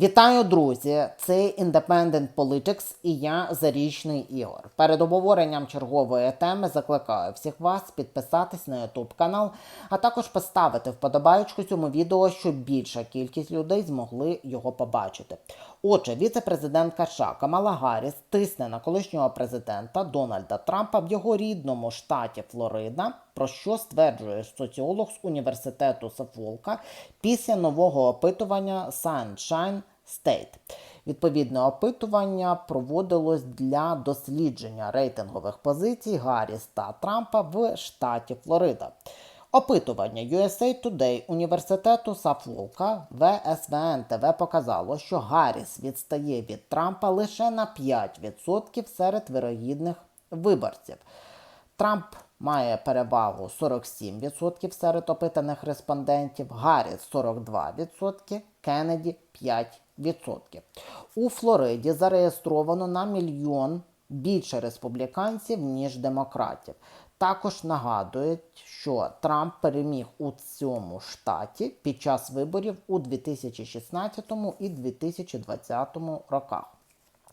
Вітаю, друзі! Це Independent Politics і я Зарічний Ігор. Перед обговоренням чергової теми закликаю всіх вас підписатись на YouTube канал, а також поставити вподобайку цьому відео, щоб більша кількість людей змогли його побачити. Отже, віце-президентка США Камала Гарріс тисне на колишнього президента Дональда Трампа в його рідному штаті Флорида, про що стверджує соціолог з університету Сафолка після нового опитування Sunshine State. Відповідне опитування проводилось для дослідження рейтингових позицій Гарріс та Трампа в штаті Флорида. Опитування USA Today університету Сафолка ВСВН ТВ показало, що Гарріс відстає від Трампа лише на 5% серед вирогідних виборців. Трамп має перевагу 47% серед опитаних респондентів, Гарріс 42%, Кеннеді 5%. У Флориді зареєстровано на мільйон більше республіканців, ніж демократів. Також нагадують, що Трамп переміг у цьому штаті під час виборів у 2016 і 2020 роках.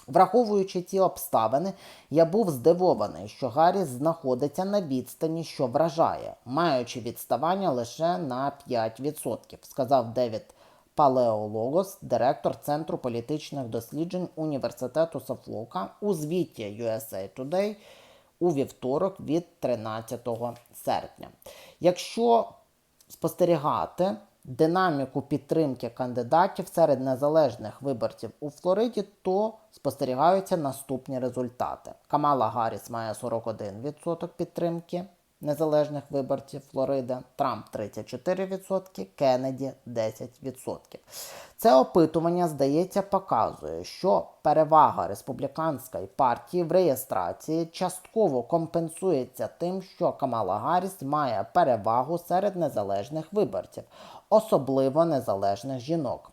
Враховуючи ці обставини, я був здивований, що Гарріс знаходиться на відстані, що вражає, маючи відставання лише на 5%, сказав Девід Палеологос, директор Центру політичних досліджень університету Софлока у звіті USA Today у вівторок від 13 серпня. Якщо спостерігати динаміку підтримки кандидатів серед незалежних виборців у Флориді, то спостерігаються наступні результати. Камала Гарріс має 41% підтримки незалежних виборців Флориди, Трамп 34%, Кеннеді 10%. Це опитування, здається, показує, що перевага республіканської партії в реєстрації частково компенсується тим, що Камала Гарріс має перевагу серед незалежних виборців, особливо незалежних жінок.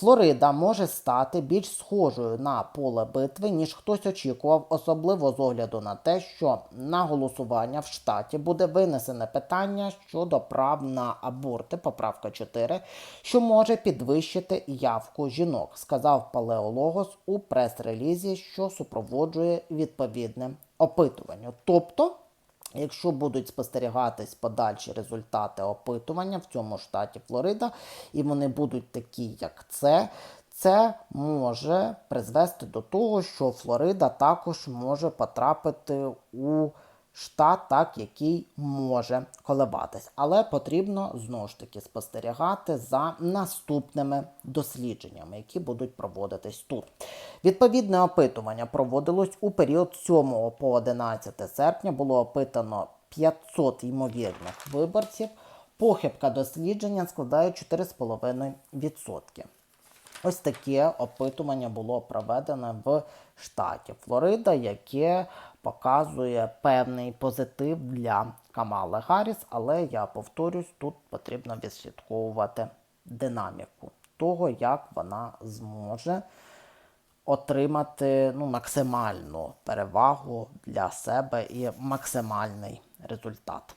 Флорида може стати більш схожою на поле битви, ніж хтось очікував, особливо з огляду на те, що на голосування в штаті буде винесене питання щодо прав на аборти, поправка 4, що може підвищити явку жінок, сказав Палеологос у прес-релізі, що супроводжує відповідне опитування. Тобто. Якщо будуть спостерігатись подальші результати опитування в цьому штаті Флорида, і вони будуть такі, як це, це може призвести до того, що Флорида також може потрапити у штат, так, який може коливатись. Але потрібно знову ж таки спостерігати за наступними дослідженнями, які будуть проводитись тут. Відповідне опитування проводилось у період 7 по 11 серпня. Було опитано 500 ймовірних виборців. Похибка дослідження складає 4,5%. Ось таке опитування було проведене в штаті Флорида, яке показує певний позитив для Камали Гарріс, але я повторюсь, тут потрібно відслідковувати динаміку того, як вона зможе отримати ну, максимальну перевагу для себе і максимальний результат.